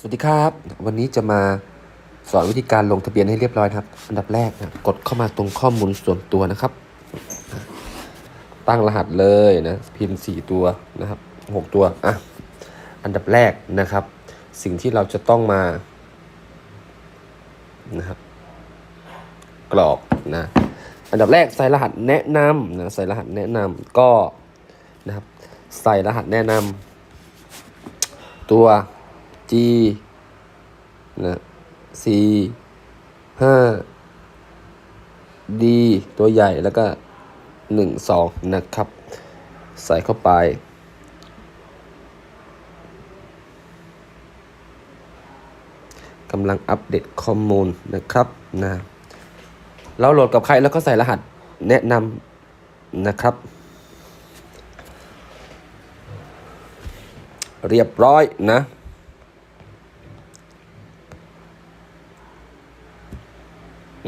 สวัสดีครับ วันนี้จะมาสอนวิธีการลงทะเบียนให้เรียบร้อยครับ อันดับแรกนะกดเข้ามาตรงข้อมูลส่วนตัวนะครับ ตั้งรหัสเลยนะพิมพ์สี่ตัวนะครับหกตัวอะอันดับแรกนะครับ สิ่งที่เราจะต้องมานะครับ กรอกนะอันดับแรกใส่รหัสแนะนำนะใส่รหัสแนะนำก็นะครับ ใส่รหัสแนะนำตัว G นะ C ห้า D ตัวใหญ่แล้วก็หนึ่งสองนะครับ ใส่เข้าไป กำลังอัปเดตข้อมูลนะครับนะเราโหลดกับใครแล้วก็ใส่รหัสแนะนำนะครับ เรียบร้อยนะ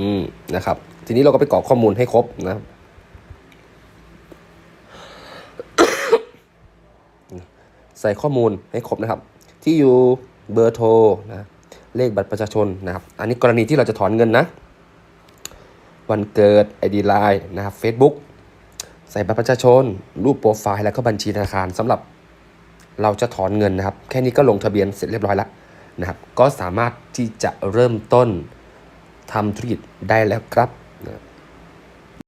อืมนะครับ ทีนี้เราก็ไปกรอกข้อมูลให้ครบนะครับใส่ข้อมูลให้ครบนะครับ ที่อยู่เบอร์โทรนะเลขบัตรประชาชนนะครับ อันนี้กรณีที่เราจะถอนเงินนะ วันเกิด ID Line นะครับ Facebook ใส่บัตรประชาชน รูปโปรไฟล์แล้วก็บัญชีธนาคารสำหรับเราจะถอนเงินนะครับ แค่นี้ก็ลงทะเบียนเสร็จเรียบร้อยแล้วนะครับ ก็สามารถที่จะเริ่มต้น ทำธุรกิจได้แล้วครับนะ